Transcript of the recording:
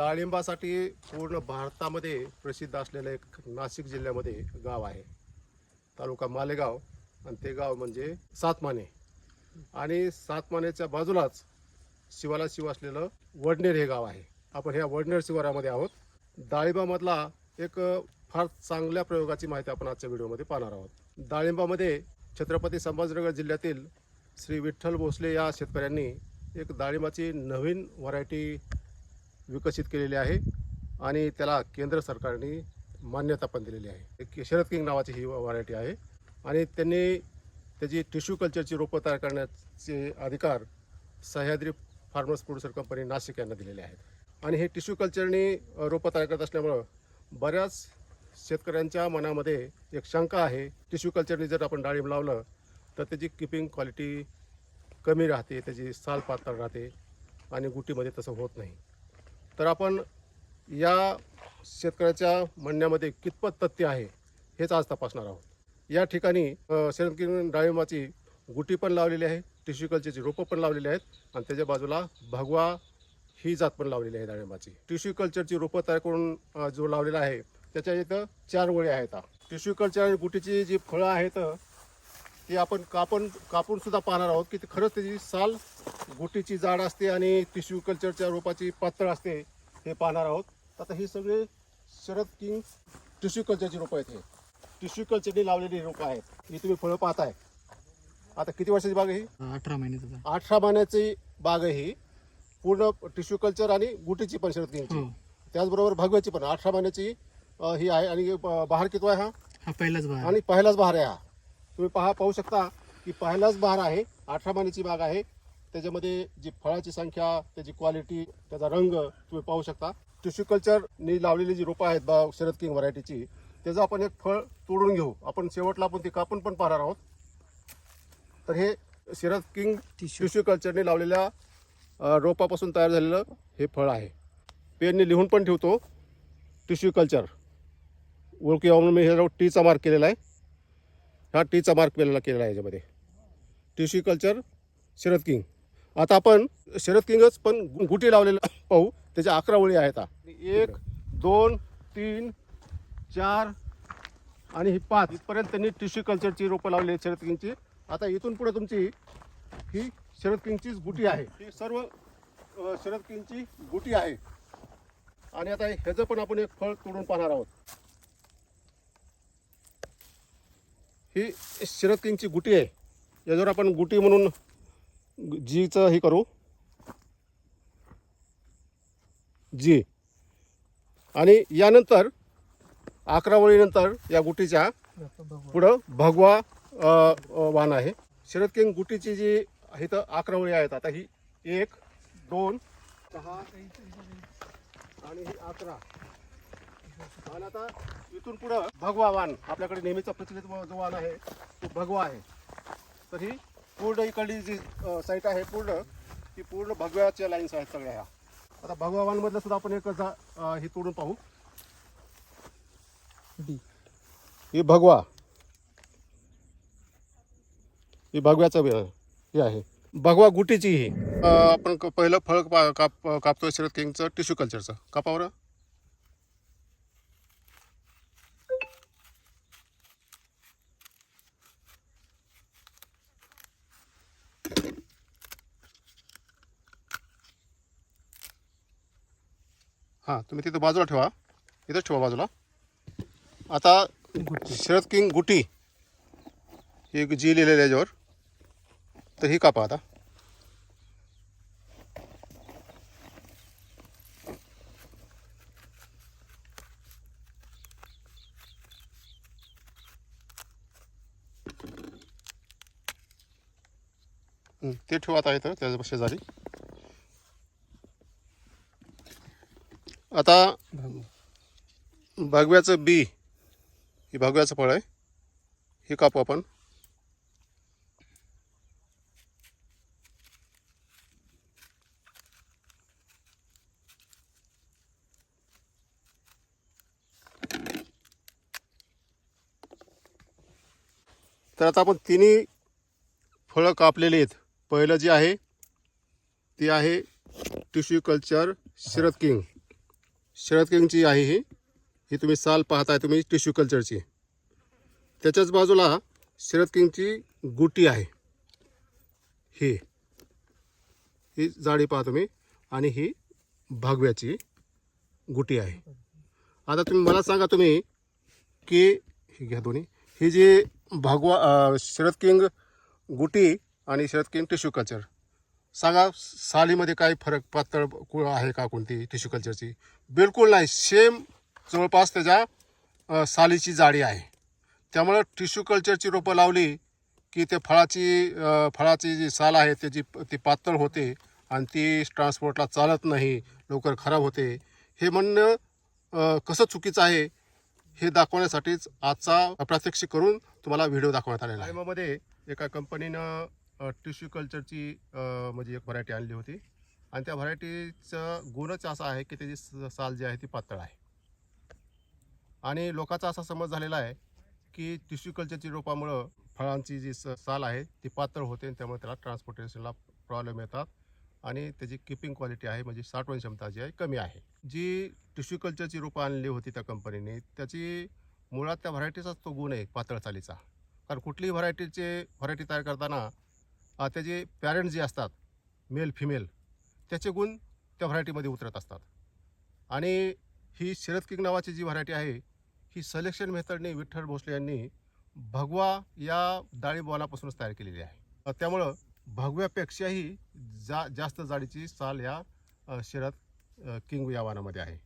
डाळिंबासाठी पूर्ण भारतामध्ये प्रसिद्ध असलेलं एक नाशिक जिल्ह्यामध्ये गाव आहे. तालुका मालेगाव आणि ते गाव म्हणजे सातमाने. आणि सातमानेच्या बाजूलाच शिवाला शिव असलेलं वडनेर हे गाव आहे. आपण ह्या वडनेर शिवारामध्ये आहोत. डाळिंबामधला एक फार चांगल्या प्रयोगाची माहिती आपण आजच्या व्हिडिओमध्ये पाहणार आहोत. डाळिंबामध्ये छत्रपती संभाजीनगर जिल्ह्यातील श्री विठ्ठल भोसले या शेतकऱ्यांनी एक डाळिंबाची नवीन व्हरायटी विकसित केलेली आहे आणि त्याला केंद्र सरकारने मान्यता पण दिलेली आहे. एक शरद किंग नावाची ही व्हरायटी आहे आणि त्यांनी त्याची टिश्यू कल्चरची रोपं तयार करण्याचे अधिकार Sahyadri farmers producer company Nashik यांना दिलेले आहेत. आणि हे टिश्यू कल्चरने रोपं तयार करत असल्यामुळं बऱ्याच शेतकऱ्यांच्या मनामध्ये एक शंका आहे. टिश्यू कल्चरने जर आपण डाळिंब लावलं तर त्याची किपिंग क्वालिटी कमी राहते त्याची साल पातळ राहते आणि गुटीमध्ये तसं होत नाही. तर आपण या शेतकऱ्याच्या म्हणण्यामध्ये कितपत तथ्य आहे हेच आज तपासणार आहोत. या ठिकाणी शेतकरी डाळिंबाची गुटी पण लावलेली आहे टिश्यू कल्चरची रोपं पण लावलेली आहेत आणि त्याच्या बाजूला भगवा ही जात पण लावलेली आहे डाळिंबाची. टिश्यू कल्चरची रोपं तयार करून जो लावलेला आहे त्याच्या इथं चार वळी आहेत. टिश्यू कल्चर आणि गुटीची जी फळं आहेत ती आपण कापून कापून सुद्धा पाहणार आहोत की ती खरंच त्याची साल गुटीची जाड असते आणि टिश्यू कल्चरच्या रोपाची पातळ असते हे पाहणार आहोत. आता ही सगळे शरद किंग टिश्यू कल्चरची रोपं आहेत हे. टिश्यू कल्चरनी लावलेली रोपं आहेत. ही तुम्ही फळं पाहताय. आता किती वर्षाची बाग आहे ही? अठरा महिन्याचा अठरा महिन्याची बाग आहे ही. पूर्ण टिश्यू कल्चर आणि गुटीची पण शरद किंगची. हो. त्याचबरोबर भगव्याची पण. अठरा महिन्याची ही आहे आणि बहार किती आहे हा? हा पहिलाच बहार. आणि पहिलाच बहार आहे हा. तुम्ही पहा पाहू शकता की पहिलाच बहार आहे अठरा महिन्याची बाग आहे. त्याच्यामध्ये जी फळाची संख्या त्याची क्वालिटी त्याचा रंग तुम्ही पाहू शकता. टिश्यू कल्चरनी लावलेली जी रोपं आहेत बा शरद किंग व्हरायटीची त्याचं आपण एक फळ तोडून घेऊ. आपण शेवटला आपण ते कापून पण पाहणार आहोत. तर हे शरद किंग टिश्यू कल्चरने लावलेल्या रोपापासून तयार झालेलं हे फळ आहे. पेनने लिहून पण ठेवतो. टिश्यू कल्चर ओळखी मी ह्याच्यावर टीचा मार्क केलेला आहे. हा टीचा मार्क केलेला केलेला आहे याच्यामध्ये. Tissue culture Sharad king. आता आपण शरद किंगच पण गुटी लावलेलं पाहू. त्याच्या अकरा ओळी आहेत एक दोन तीन चार आणि ही पाच. इथपर्यंत त्यांनी टिश्यू कल्चरची रोपं लावली आहेत शरद किंगची. आता इथून पुढे तुमची ही शरद किंगचीच गुटी आहे. ही सर्व शरद किंगची गुटी आहे. आणि आता ह्याचं पण आपण एक फळ तोडून पाहणार आहोत. ही शरद किंगची गुटी आहे. याच्यावर आपण गुटी म्हणून जीचं हे करू. जी. आणि यानंतर अकरावळीनंतर या गुटीच्या पुढं भगवा वाहन आहे. शरद किंग गुटीची जी इथं अकरावळी आहेत. आता ही एक दोन सहा आणि ही अकरा. आणि आता इथून पुढं भगवा वाण आपल्याकडे नेहमीचा प्रचलित जो वाण आहे तो भगवा आहे. तर ही पूर्ण इकडली जी साईट आहे पूर्ण ती पूर्ण भगव्याच्या लाईन्स आहेत सगळ्या ह्या. आता भगवा वाणमधलं सुद्धा आपण एक हे तोडून पाहू. ही भगवा. ही भगव्याचं हे आहे. भगवा गुटीची ही. आपण पहिलं फळ काप कापतोय शरद किंगचं टिश्यू कल्चरचं कापावर? हां तुम्ही तिथं बाजूला ठेवा. इथंच ठेवा बाजूला. आता शरद किंग गुटी ही एक जी लिहिलेली आहे याच्यावर. तर ही कापा आता. ते ठेवा आता इथं त्याच्या शेजारी. आता भागू भगव्याचं बी हे भगव्याचं फळ आहे. हे कापू आपण. तर आता आपण तिन्ही फळं कापलेली आहेत. पहिलं जे आहे ते आहे tissue culture Sharad king. Sharad किंगची आहे ही ही तुम्ही साल पाहताय तुम्ही टिश्यू कल्चरची. त्याच्याच बाजूला शरद किंगची गुटी आहे. ही ही जाडी पहा तुम्ही आणि ही भागव्याची गुटी आहे. आता तुम्ही मला सांगा तुम्ही की ही घ्या दोन्ही ही जी भागवा शरद किंग गुटी आणि शरद किंग टिश्यू कल्चर सांगा सालीमध्ये काही फरक पातळ कु- आहे का कोणती टिश्यू कल्चरची बिलकुल नाही. सेम जवळपास त्याच्या सालीची जाडी आहे. त्यामुळं टिश्यू कल्चरची रोपं लावली की ते फळाची फळाची जी साल आहे त्याची ती पातळ होते आणि ती ट्रान्सपोर्टला चालत नाही लवकर खराब होते. हे म्हणणं कसं चुकीचं आहे हे दाखवण्यासाठीच आजचा प्रात्यक्षिक करून तुम्हाला व्हिडिओ दाखवण्यात आलेला आहे. मध्ये एका कंपनीनं टिश्यू कल्चरची म्हणजे एक व्हरायटी आणली होती. आणि त्या व्हरायटीचं गुणच असा आहे की त्याची स- साल जी आहे ती पातळ आहे. आणि लोकांचा असा समज झालेला आहे की टिश्यू कल्चरची रोपामुळं फळांची जी स- साल आहे ती पातळ होते आणि त्यामुळे त्याला ट्रान्सपोर्टेशनला प्रॉब्लेम येतात. आणि त्याची किपिंग क्वालिटी आहे म्हणजे साठवण क्षमता जी आहे कमी आहे. जी टिश्यू कल्चरची रोपं आणली होती त्या कंपनीने त्याची मुळात त्या व्हरायटीचाच तो गुण आहे पातळ चालीचा कारण कुठलीही व्हरायटीचे व्हरायटी तयार करताना त्याचे पॅरेंट जे असतात मेल फिमेल त्याचे गुण त्या व्हरायटीमध्ये उतरत असतात. आणि ही शरद किंग नावाची जी व्हरायटी आहे ही सलेक्शन मेथडने विठ्ठल भोसले यांनी भगवा या डाळी बॉलापासूनच तयार केलेली आहे. त्यामुळं भगव्यापेक्षाही जा जास्त जाडीची साल या शरद किंग या वानामध्ये आहे.